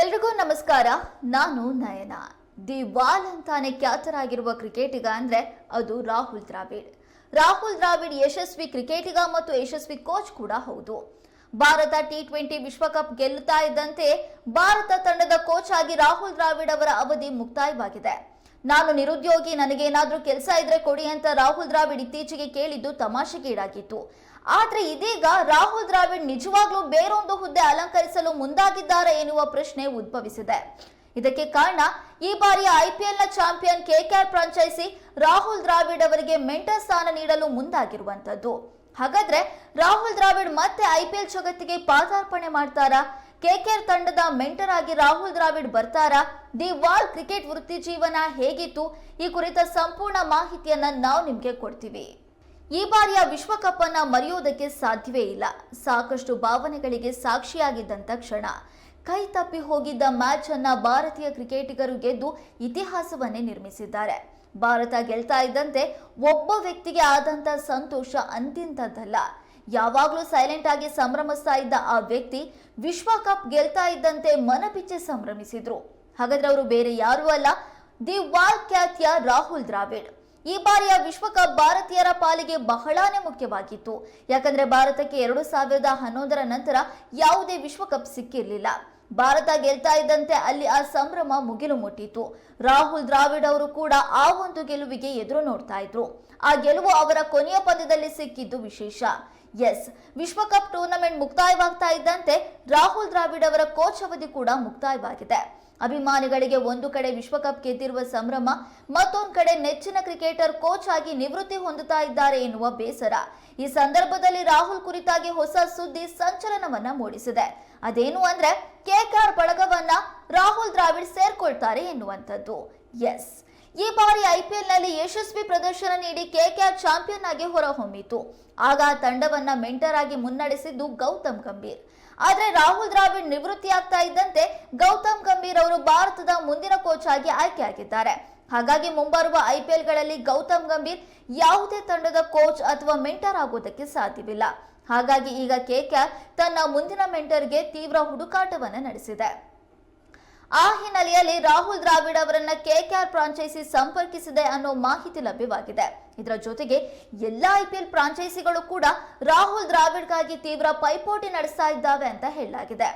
ಎಲ್ರಿಗೂ ನಮಸ್ಕಾರ. ನಾನು ನಯನ. ದಿ ವಾಲ್ ಅಂತಾನೆ ಖ್ಯಾತರಾಗಿರುವ ಕ್ರಿಕೆಟಿಗ ಅಂದ್ರೆ ಅದು ರಾಹುಲ್ ದ್ರಾವಿಡ್. ರಾಹುಲ್ ದ್ರಾವಿಡ್ ಯಶಸ್ವಿ ಕ್ರಿಕೆಟಿಗ ಮತ್ತು ಯಶಸ್ವಿ ಕೋಚ್ ಕೂಡ ಹೌದು. ಭಾರತ ಟಿ ಟ್ವೆಂಟಿ ವಿಶ್ವಕಪ್ ಗೆಲ್ಲುತ್ತಾ ಇದ್ದಂತೆ ಭಾರತ ತಂಡದ ಕೋಚ್ ಆಗಿ ರಾಹುಲ್ ದ್ರಾವಿಡ್ ಅವರ ಅವಧಿ ಮುಕ್ತಾಯವಾಗಿದೆ. ನಾನು ನಿರುದ್ಯೋಗಿ, ನನಗೇನಾದ್ರೂ ಕೆಲಸ ಇದ್ರೆ ಕೊಡಿ ಅಂತ ರಾಹುಲ್ ದ್ರಾವಿಡ್ ಇತ್ತೀಚೆಗೆ ಕೇಳಿದ್ದು ತಮಾಷೆಗೀಡಾಗಿತ್ತು. ಆದ್ರೆ ಇದೀಗ ರಾಹುಲ್ ದ್ರಾವಿಡ್ ನಿಜವಾಗ್ಲೂ ಬೇರೊಂದು ಹುದ್ದೆ ಅಲಂಕರಿಸಲು ಮುಂದಾಗಿದ್ದಾರೆ ಎನ್ನುವ ಪ್ರಶ್ನೆ ಉದ್ಭವಿಸಿದೆ. ಇದಕ್ಕೆ ಕಾರಣ ಈ ಬಾರಿಯ ಐಪಿಎಲ್ನ champion KKR franchise Rahul Dravid ಅವರಿಗೆ ಮೆಂಟರ್ ಸ್ಥಾನ ನೀಡಲು ಮುಂದಾಗಿರುವಂತದ್ದು. ಹಾಗಾದ್ರೆ ರಾಹುಲ್ ದ್ರಾವಿಡ್ ಮತ್ತೆ ಐಪಿಎಲ್ ಜಗತ್ತಿಗೆ ಪಾದಾರ್ಪಣೆ ಮಾಡ್ತಾರಾ? ಕೆಕೆಆರ್ ತಂಡದ ಮೆಂಟರ್ ಆಗಿ ರಾಹುಲ್ ದ್ರಾವಿಡ್ ಬರ್ತಾರಾ? ದಿ ವಾಲ್ ಕ್ರಿಕೆಟ್ ವೃತ್ತಿ ಜೀವನ ಹೇಗಿತ್ತು? ಈ ಕುರಿತ ಸಂಪೂರ್ಣ ಮಾಹಿತಿಯನ್ನ ನಾವು ನಿಮಗೆ ಕೊಡ್ತೀವಿ. ಈ ಬಾರಿಯ ವಿಶ್ವಕಪ್ ಅನ್ನ ಮರೆಯುವುದಕ್ಕೆ ಸಾಧ್ಯವೇ ಇಲ್ಲ. ಸಾಕಷ್ಟು ಭಾವನೆಗಳಿಗೆ ಸಾಕ್ಷಿಯಾಗಿದ್ದಂತ ಕ್ಷಣ. ಕೈ ತಪ್ಪಿ ಹೋಗಿದ್ದ ಮ್ಯಾಚ್ ಅನ್ನ ಭಾರತೀಯ ಕ್ರಿಕೆಟಿಗರು ಗೆದ್ದು ಇತಿಹಾಸವನ್ನೇ ನಿರ್ಮಿಸಿದ್ದಾರೆ. ಭಾರತ ಗೆಲ್ತಾ ಇದ್ದಂತೆ ಒಬ್ಬ ವ್ಯಕ್ತಿಗೆ ಆದಂತ ಸಂತೋಷ ಅಂತಿಂತದ್ದಲ್ಲ ಯಾವಾಗಲೂ ಸೈಲೆಂಟ್ ಆಗಿ ಸಂಭ್ರಮಿಸ್ತಾ ಇದ್ದ ಆ ವ್ಯಕ್ತಿ ವಿಶ್ವಕಪ್ ಗೆಲ್ತಾ ಇದ್ದಂತೆ ಮನಪಿಚ್ಚೆ ಸಂಭ್ರಮಿಸಿದ್ರು. ಹಾಗಾದ್ರೆ ಅವರು ಬೇರೆ ಯಾರೂ ಅಲ್ಲ, ದಿ ವಾಲ್ ಖ್ಯಾತಿಯ ರಾಹುಲ್ ದ್ರಾವಿಡ್. ಈ ಬಾರಿಯ ವಿಶ್ವಕಪ್ ಭಾರತೀಯರ ಪಾಲಿಗೆ ಬಹಳನೇ ಮುಖ್ಯವಾಗಿತ್ತು. ಯಾಕಂದ್ರೆ ಭಾರತಕ್ಕೆ ಎರಡು ಸಾವಿರದ ಹನ್ನೊಂದರ ನಂತರ ಯಾವುದೇ ವಿಶ್ವಕಪ್ ಸಿಕ್ಕಿರಲಿಲ್ಲ. ಭಾರತ ಗೆಲ್ತಾ ಇದ್ದಂತೆ ಅಲ್ಲಿ ಆ ಸಂಭ್ರಮ ಮುಗಿಲು ಮುಟ್ಟಿತ್ತು. ರಾಹುಲ್ ದ್ರಾವಿಡ್ ಅವರು ಕೂಡ ಆ ಒಂದು ಗೆಲುವಿಗೆ ಎದುರು ನೋಡ್ತಾ ಇದ್ರು. ಆ ಗೆಲುವು ಅವರ ಕೊನೆಯ ಪಂದ್ಯದಲ್ಲಿ ಸಿಕ್ಕಿದ್ದು ವಿಶೇಷ. ಎಸ್ ವಿಶ್ವಕಪ್ ಟೂರ್ನಮೆಂಟ್ ಮುಕ್ತಾಯವಾಗ್ತಾ ಇದ್ದಂತೆ ರಾಹುಲ್ ದ್ರಾವಿಡ್ ಅವರ ಕೋಚ್ ಅವಧಿ ಕೂಡ ಮುಕ್ತಾಯವಾಗಿದೆ. ಅಭಿಮಾನಿಗಳಿಗೆ ಒಂದು ಕಡೆ ವಿಶ್ವಕಪ್ ಗೆದ್ದಿರುವ ಸಂಭ್ರಮ, ಮತ್ತೊಂದು ಕಡೆ ನೆಚ್ಚಿನ ಕ್ರಿಕೆಟರ್ ಕೋಚ್ ಆಗಿ ನಿವೃತ್ತಿ ಹೊಂದುತ್ತಾ ಇದ್ದಾರೆ ಎನ್ನುವ ಬೇಸರ. ಈ ಸಂದರ್ಭದಲ್ಲಿ ರಾಹುಲ್ ಕುರಿತಾಗಿ ಹೊಸ ಸುದ್ದಿ ಸಂಚಲನವನ್ನ ಮೂಡಿಸಿದೆ. ಅದೇನು ಅಂದ್ರೆ ಕೆಕೆಆರ್ ಬಳಗವನ್ನ ರಾಹುಲ್ ದ್ರಾವಿಡ್ ಸೇರ್ಕೊಳ್ತಾರೆ ಎನ್ನುವಂಥದ್ದು. ಎಸ್ ಈ ಬಾರಿ ಐಪಿಎಲ್ನಲ್ಲಿ ಯಶಸ್ವಿ ಪ್ರದರ್ಶನ ನೀಡಿ ಕೆಕೆಆರ್ ಚಾಂಪಿಯನ್ ಆಗಿ ಹೊರಹೊಮ್ಮಿತು. ಆಗ ತಂಡವನ್ನ ಮೆಂಟರ್ ಆಗಿ ಮುನ್ನಡೆಸಿದ್ದು ಗೌತಮ್ ಗಂಭೀರ್. ಆದರೆ ರಾಹುಲ್ ದ್ರಾವಿಡ್ ನಿವೃತ್ತಿ ಆಗ್ತಾ ಇದ್ದಂತೆ ಗೌತಮ್ ಗಂಭೀರ್ ಅವರು ಭಾರತದ ಮುಂದಿನ ಕೋಚ್ ಆಗಿ ಆಯ್ಕೆಯಾಗಿದ್ದಾರೆ ಹಾಗಾಗಿ ಮುಂಬರುವ ಐಪಿಎಲ್ಗಳಲ್ಲಿ ಗೌತಮ್ ಗಂಭೀರ್ ಯಾವುದೇ ತಂಡದ ಕೋಚ್ ಅಥವಾ ಮೆಂಟರ್ ಆಗೋದಕ್ಕೆ ಸಾಧ್ಯವಿಲ್ಲ. ಹಾಗಾಗಿ ಈಗ ಕೆಕೆಆರ್ ತನ್ನ ಮುಂದಿನ ಮೆಂಟರ್ಗೆ ತೀವ್ರ ಹುಡುಕಾಟವನ್ನು ನಡೆಸಿದೆ. ಆ ಹಿನ್ನೆಲೆಯಲ್ಲಿ ರಾಹುಲ್ ದ್ರಾವಿಡ್ ಅವರನ್ನ ಕೆಕೆಆರ್ ಫ್ರಾಂಚೈಸಿ ಸಂಪರ್ಕಿಸಿದೆ ಅನ್ನೋ ಮಾಹಿತಿ ಲಭ್ಯವಾಗಿದೆ. ಇದರ ಜೊತೆಗೆ ಎಲ್ಲ ಐಪಿಎಲ್ ಫ್ರಾಂಚೈಸಿಗಳು ಕೂಡ ರಾಹುಲ್ ದ್ರಾವಿಡ್ಗಾಗಿ ತೀವ್ರ ಪೈಪೋಟಿ ನಡೆಸ್ತಾ ಇದ್ದಾವೆ ಅಂತ ಹೇಳಲಾಗಿದೆ.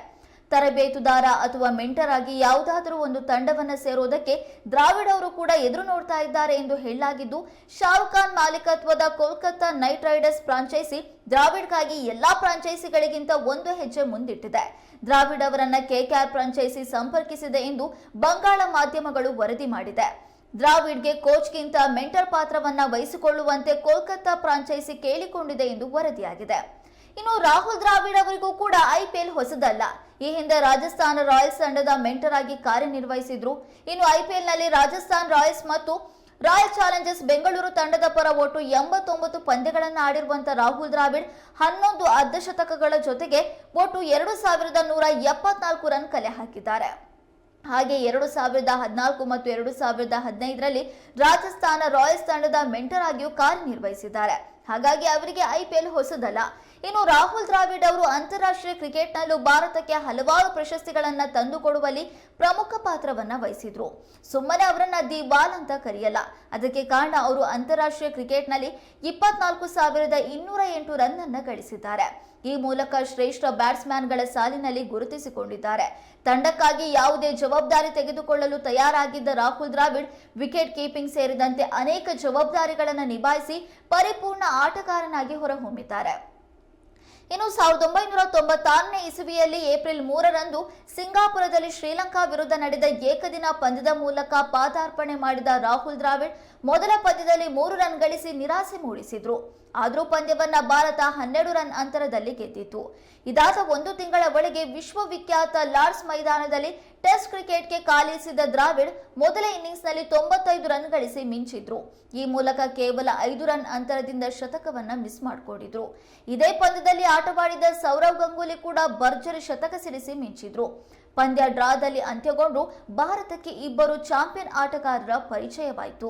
ತರಬೇತುದಾರ ಅಥವಾ ಮೆಂಟರ್ ಆಗಿ ಯಾವುದಾದರೂ ಒಂದು ತಂಡವನ್ನು ಸೇರೋದಕ್ಕೆ ದ್ರಾವಿಡ್ ಅವರು ಕೂಡ ಎದುರು ನೋಡ್ತಾ ಇದ್ದಾರೆ ಎಂದು ಹೇಳಲಾಗಿದ್ದು ಖಾನ್ ಮಾಲೀಕತ್ವದ ಕೋಲ್ಕತ್ತಾ ನೈಟ್ ರೈಡರ್ಸ್ ಫ್ರಾಂಚೈಸಿ ದ್ರಾವಿಡ್ಗಾಗಿ ಎಲ್ಲಾ ಫ್ರಾಂಚೈಸಿಗಳಿಗಿಂತ ಒಂದು ಹೆಜ್ಜೆ ಮುಂದಿಟ್ಟಿದೆ. ದ್ರಾವಿಡ್ ಅವರನ್ನ ಕೆಕೆಆರ್ ಫ್ರಾಂಚೈಸಿ ಸಂಪರ್ಕಿಸಿದೆ ಎಂದು ಬಂಗಾಳ ಮಾಧ್ಯಮಗಳು ವರದಿ ಮಾಡಿದೆ. ದ್ರಾವಿಡ್ಗೆ ಕೋಚ್ಗಿಂತ ಮೆಂಟರ್ ಪಾತ್ರವನ್ನ ವಹಿಸಿಕೊಳ್ಳುವಂತೆ ಕೋಲ್ಕತ್ತಾ ಫ್ರಾಂಚೈಸಿ ಕೇಳಿಕೊಂಡಿದೆ ಎಂದು ವರದಿಯಾಗಿದೆ. ಇನ್ನು ರಾಹುಲ್ ದ್ರಾವಿಡ್ ಅವರಿಗೂ ಕೂಡ ಐಪಿಎಲ್ ಹೊಸದಲ್ಲ. ಈ ಹಿಂದೆ ರಾಜಸ್ಥಾನ ರಾಯಲ್ಸ್ ತಂಡದ ಮೆಂಟರ್ ಆಗಿ ಕಾರ್ಯನಿರ್ವಹಿಸಿದ್ರು. ಇನ್ನು ಐಪಿಎಲ್ನಲ್ಲಿ ರಾಜಸ್ಥಾನ್ ರಾಯಲ್ಸ್ ಮತ್ತು ರಾಯಲ್ ಚಾಲೆಂಜರ್ಸ್ ಬೆಂಗಳೂರು ತಂಡದ ಪರ ಒಟ್ಟು ಎಂಬತ್ತೊಂಬತ್ತು ಪಂದ್ಯಗಳನ್ನು ಆಡಿರುವಂತಹ ರಾಹುಲ್ ದ್ರಾವಿಡ್ ಹನ್ನೊಂದು ಅರ್ಧಶತಕಗಳ ಜೊತೆಗೆ ಒಟ್ಟು ಎರಡು ಸಾವಿರದ ನೂರ ಎಪ್ಪತ್ನಾಲ್ಕು ರನ್ ಕಲೆ ಹಾಕಿದ್ದಾರೆ. ಹಾಗೆ ಎರಡು ಸಾವಿರದ ಹದಿನಾಲ್ಕು ಮತ್ತು ಎರಡು ಸಾವಿರದ ಹದಿನೈದರಲ್ಲಿ ರಾಜಸ್ಥಾನ ರಾಯಲ್ಸ್ ತಂಡದ ಮೆಂಟರ್ ಆಗಿಯೂ ಕಾರ್ಯನಿರ್ವಹಿಸಿದ್ದಾರೆ. ಹಾಗಾಗಿ ಅವರಿಗೆ ಐಪಿಎಲ್ ಹೊಸದಲ್ಲ. ಇನ್ನು ರಾಹುಲ್ ದ್ರಾವಿಡ್ ಅವರು ಅಂತಾರಾಷ್ಟ್ರೀಯ ಕ್ರಿಕೆಟ್ನಲ್ಲೂ ಭಾರತಕ್ಕೆ ಹಲವಾರು ಪ್ರಶಸ್ತಿಗಳನ್ನು ತಂದುಕೊಡುವಲ್ಲಿ ಪ್ರಮುಖ ಪಾತ್ರವನ್ನು ವಹಿಸಿದ್ರು. ಸುಮ್ಮನೆ ಅವರನ್ನ ದಿ ವಾಲ್ ಅಂತ ಕರೆಯಲ್ಲ. ಅದಕ್ಕೆ ಕಾರಣ ಅವರು ಅಂತಾರಾಷ್ಟ್ರೀಯ ಕ್ರಿಕೆಟ್ನಲ್ಲಿ ಇಪ್ಪತ್ನಾಲ್ಕು ಸಾವಿರದ ಇನ್ನೂರ ಎಂಟು ರನ್ ಅನ್ನ ಗಳಿಸಿದ್ದಾರೆ. ಈ ಮೂಲಕ ಶ್ರೇಷ್ಠ ಬ್ಯಾಟ್ಸ್ಮನ್ಗಳ ಸಾಲಿನಲ್ಲಿ ಗುರುತಿಸಿಕೊಂಡಿದ್ದಾರೆ. ತಂಡಕ್ಕಾಗಿ ಯಾವುದೇ ಜವಾಬ್ದಾರಿ ತೆಗೆದುಕೊಳ್ಳಲು ತಯಾರಾಗಿದ್ದ ರಾಹುಲ್ ದ್ರಾವಿಡ್ ವಿಕೆಟ್ ಕೀಪಿಂಗ್ ಸೇರಿದಂತೆ ಅನೇಕ ಜವಾಬ್ದಾರಿಗಳನ್ನು ನಿಭಾಯಿಸಿ ಪರಿಪೂರ್ಣ ಆಟಗಾರನಾಗಿ ಹೊರಹೊಮ್ಮಿದ್ದಾರೆ. ಇನ್ನು ಸಾವಿರದ ಒಂಬೈನೂರ ತೊಂಬತ್ತಾರನೇ ಇಸವಿಯಲ್ಲಿ ಏಪ್ರಿಲ್ ಮೂರರಂದು ಸಿಂಗಾಪುರದಲ್ಲಿ ಶ್ರೀಲಂಕಾ ವಿರುದ್ಧ ನಡೆದ ಏಕದಿನ ಪಂದ್ಯದ ಮೂಲಕ ಪಾದಾರ್ಪಣೆ ಮಾಡಿದ ರಾಹುಲ್ ದ್ರಾವಿಡ್ ಮೊದಲ ಪಂದ್ಯದಲ್ಲಿ ಮೂರು ರನ್ ಗಳಿಸಿ ನಿರಾಸೆ ಮೂಡಿಸಿದ್ರು. ಆದರೂ ಪಂದ್ಯವನ್ನ ಭಾರತ ಹನ್ನೆರಡು ರನ್ ಅಂತರದಲ್ಲಿ ಗೆದ್ದಿತ್ತು. ಇದಾದ ಒಂದು ತಿಂಗಳ ಒಳಗೆ ವಿಶ್ವವಿಖ್ಯಾತ ಲಾರ್ಡ್ಸ್ ಮೈದಾನದಲ್ಲಿ ಟೆಸ್ಟ್ ಕ್ರಿಕೆಟ್ಗೆ ಕಾಲಿಸಿದ ದ್ರಾವಿಡ್ ಮೊದಲ ಇನ್ನಿಂಗ್ಸ್ನಲ್ಲಿ ತೊಂಬತ್ತೈದು ರನ್ ಗಳಿಸಿ ಮಿಂಚಿದ್ರು. ಈ ಮೂಲಕ ಕೇವಲ ಐದು ರನ್ ಅಂತರದಿಂದ ಶತಕವನ್ನ ಮಿಸ್ ಮಾಡಿಕೊಂಡಿದ್ರು. ಇದೇ ಪಂದ್ಯದಲ್ಲಿ ಆಟವಾಡಿದ ಸೌರವ್ ಗಂಗೂಲಿ ಕೂಡ ಭರ್ಜರಿ ಶತಕ ಸಿಡಿಸಿ ಮಿಂಚಿದ್ರು. ಪಂದ್ಯ ಡ್ರಾದಲ್ಲಿ ಅಂತ್ಯಗೊಂಡು ಭಾರತಕ್ಕೆ ಇಬ್ಬರು ಚಾಂಪಿಯನ್ ಆಟಗಾರರ ಪರಿಚಯವಾಯಿತು.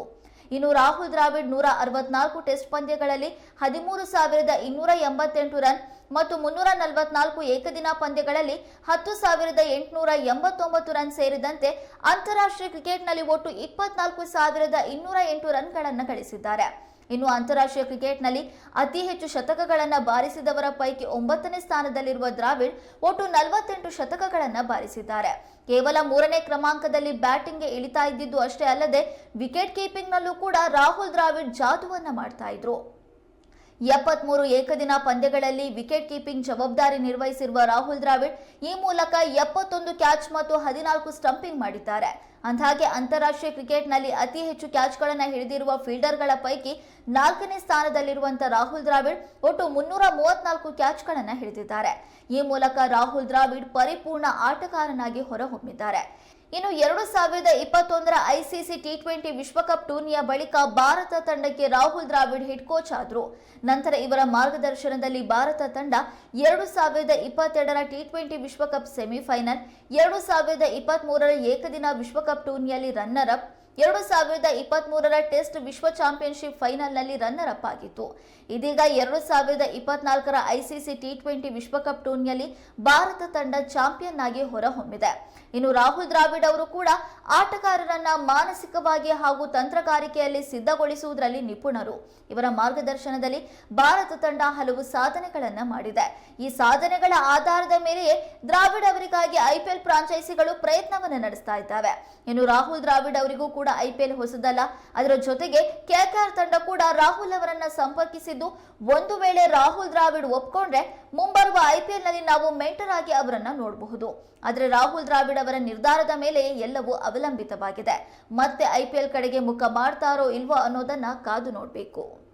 ಇನ್ನು ರಾಹುಲ್ ದ್ರಾವಿಡ್ ನೂರ ಅರವತ್ನಾಲ್ಕು ಟೆಸ್ಟ್ ಪಂದ್ಯಗಳಲ್ಲಿ ಹದಿಮೂರು ಸಾವಿರದ ಇನ್ನೂರ ಎಂಬತ್ತೆಂಟು ರನ್ ಮತ್ತು ಮುನ್ನೂರ ನಲವತ್ನಾಲ್ಕು ಏಕದಿನ ಪಂದ್ಯಗಳಲ್ಲಿ ಹತ್ತು ಸಾವಿರದ ಎಂಟುನೂರ ಎಂಬತ್ತೊಂಬತ್ತು ರನ್ ಸೇರಿದಂತೆ ಅಂತಾರಾಷ್ಟ್ರೀಯ ಕ್ರಿಕೆಟ್ನಲ್ಲಿ ಒಟ್ಟು ಇಪ್ಪತ್ನಾಲ್ಕು ಸಾವಿರದ ಇನ್ನೂರ ಎಂಟು ರನ್ಗಳನ್ನು ಗಳಿಸಿದ್ದಾರೆ. ಇನ್ನು ಅಂತಾರಾಷ್ಟ್ರೀಯ ಕ್ರಿಕೆಟ್ನಲ್ಲಿ ಅತಿ ಹೆಚ್ಚು ಶತಕಗಳನ್ನು ಬಾರಿಸಿದವರ ಪೈಕಿ ಒಂಬತ್ತನೇ ಸ್ಥಾನದಲ್ಲಿರುವ ದ್ರಾವಿಡ್ ಒಟ್ಟು ನಲವತ್ತೆಂಟು ಶತಕಗಳನ್ನು ಬಾರಿಸಿದ್ದಾರೆ. ಕೇವಲ ಮೂರನೇ ಕ್ರಮಾಂಕದಲ್ಲಿ ಬ್ಯಾಟಿಂಗ್ಗೆ ಇಳಿತಾ ಇದ್ದಿದ್ದು ಅಷ್ಟೇ ಅಲ್ಲದೆ ವಿಕೆಟ್ ಕೀಪಿಂಗ್ನಲ್ಲೂ ಕೂಡ ರಾಹುಲ್ ದ್ರಾವಿಡ್ ಜಾದುವನ್ನು ಮಾಡ್ತಾ ಇದ್ರು. ಎಪ್ಪತ್ಮೂರು ಏಕದಿನ ಪಂದ್ಯಗಳಲ್ಲಿ ವಿಕೆಟ್ ಕೀಪಿಂಗ್ ಜವಾಬ್ದಾರಿ ನಿರ್ವಹಿಸಿರುವ ರಾಹುಲ್ ದ್ರಾವಿಡ್ ಈ ಮೂಲಕ ಎಪ್ಪತ್ತೊಂದು ಕ್ಯಾಚ್ ಮತ್ತು ಹದಿನಾಲ್ಕು ಸ್ಟಂಪಿಂಗ್ ಮಾಡಿದ್ದಾರೆ. ಅಂದಹಾಗೆ, ಅಂತಾರಾಷ್ಟ್ರೀಯ ಕ್ರಿಕೆಟ್ನಲ್ಲಿ ಅತಿ ಹೆಚ್ಚು ಕ್ಯಾಚ್ಗಳನ್ನು ಹಿಡಿದಿರುವ ಫೀಲ್ಡರ್ಗಳ ಪೈಕಿ ನಾಲ್ಕನೇ ಸ್ಥಾನದಲ್ಲಿರುವಂತಹ ರಾಹುಲ್ ದ್ರಾವಿಡ್ ಒಟ್ಟು ಮುನ್ನೂರ ಮೂವತ್ನಾಲ್ಕು ಕ್ಯಾಚ್ಗಳನ್ನು ಹಿಡಿದಿದ್ದಾರೆ. ಈ ಮೂಲಕ ರಾಹುಲ್ ದ್ರಾವಿಡ್ ಪರಿಪೂರ್ಣ ಆಟಗಾರನಾಗಿ ಹೊರಹೊಮ್ಮಿದ್ದಾರೆ. ಇನ್ನು ಎರಡು ಸಾವಿರದ ಇಪ್ಪತ್ತೊಂದರ ಐಸಿಸಿ ಟಿ ಟ್ವೆಂಟಿ ವಿಶ್ವಕಪ್ ಟೂರ್ನಿಯ ಬಳಿಕ ಭಾರತ ತಂಡಕ್ಕೆ ರಾಹುಲ್ ದ್ರಾವಿಡ್ ಹೆಡ್ ಕೋಚ್ ಆದರು. ನಂತರ ಇವರ ಮಾರ್ಗದರ್ಶನದಲ್ಲಿ ಭಾರತ ತಂಡ ಎರಡು ಸಾವಿರದ ಇಪ್ಪತ್ತೆರಡರ ಟಿ ಟ್ವೆಂಟಿ ವಿಶ್ವಕಪ್ ಸೆಮಿಫೈನಲ್, ಎರಡು ಸಾವಿರದ ಇಪ್ಪತ್ಮೂರರ ಏಕದಿನ ವಿಶ್ವಕಪ್ ಟೂರ್ನಿಯಲ್ಲಿ ರನ್ನರ್ ಅಪ್ ಎರಡು ಸಾವಿರದ ಇಪ್ಪತ್ಮೂರರ ಟೆಸ್ಟ್ ವಿಶ್ವ ಚಾಂಪಿಯನ್ಶಿಪ್ ಫೈನಲ್ನಲ್ಲಿ ರನ್ನರ್ ಅಪ್ ಆಗಿತ್ತು. ಇದೀಗ ಎರಡು ಸಾವಿರದ ಇಪ್ಪತ್ನಾಲ್ಕರ ಐಸಿಸಿ ಟಿ ಟ್ವೆಂಟಿ ವಿಶ್ವಕಪ್ ಟೂರ್ನಿಯಲ್ಲಿ ಭಾರತ ತಂಡ ಚಾಂಪಿಯನ್ ಆಗಿ ಹೊರಹೊಮ್ಮಿದೆ. ಇನ್ನು ರಾಹುಲ್ ದ್ರಾವಿಡ್ ಅವರು ಕೂಡ ಆಟಗಾರರನ್ನ ಮಾನಸಿಕವಾಗಿ ಹಾಗೂ ತಂತ್ರಗಾರಿಕೆಯಲ್ಲಿ ಸಿದ್ಧಗೊಳಿಸುವುದರಲ್ಲಿ ನಿಪುಣರು. ಇವರ ಮಾರ್ಗದರ್ಶನದಲ್ಲಿ ಭಾರತ ತಂಡ ಹಲವು ಸಾಧನೆಗಳನ್ನು ಮಾಡಿದೆ. ಈ ಸಾಧನೆಗಳ ಆಧಾರದ ಮೇಲೆಯೇ ದ್ರಾವಿಡ್ ಅವರಿಗಾಗಿ ಐಪಿಎಲ್ ಫ್ರಾಂಚೈಸಿಗಳು ಪ್ರಯತ್ನವನ್ನು ನಡೆಸ್ತಾ ಇದ್ದಾವೆ. ಇನ್ನು ರಾಹುಲ್ ದ್ರಾವಿಡ್ ಅವರಿಗೂ ಕೂಡ ಐಪಿಎಲ್ ಹೊಸದಲ್ಲ. ಅದರ ಜೊತೆಗೆ ಕೆಕೆಆರ್ ತಂಡ ಕೂಡ ರಾಹುಲ್ ಅವರನ್ನ ಸಂಪರ್ಕಿಸಿದ್ದು. ಒಂದು ವೇಳೆ ರಾಹುಲ್ ದ್ರಾವಿಡ್ ಒಪ್ಕೊಂಡ್ರೆ ಮುಂಬರುವ ಐಪಿಎಲ್ನಲ್ಲಿ ನಾವು ಮೆಂಟರ್ ಆಗಿ ಅವರನ್ನ ನೋಡಬಹುದು. ಆದ್ರೆ ರಾಹುಲ್ ದ್ರಾವಿಡ್ ಅವರ ನಿರ್ಧಾರದ ಮೇಲೆ ಎಲ್ಲವೂ ಅವಲಂಬಿತವಾಗಿದೆ. ಮತ್ತೆ ಐಪಿಎಲ್ ಕಡೆಗೆ ಮುಖ ಮಾಡ್ತಾರೋ ಇಲ್ವೋ ಅನ್ನೋದನ್ನ ಕಾದು ನೋಡಬೇಕು.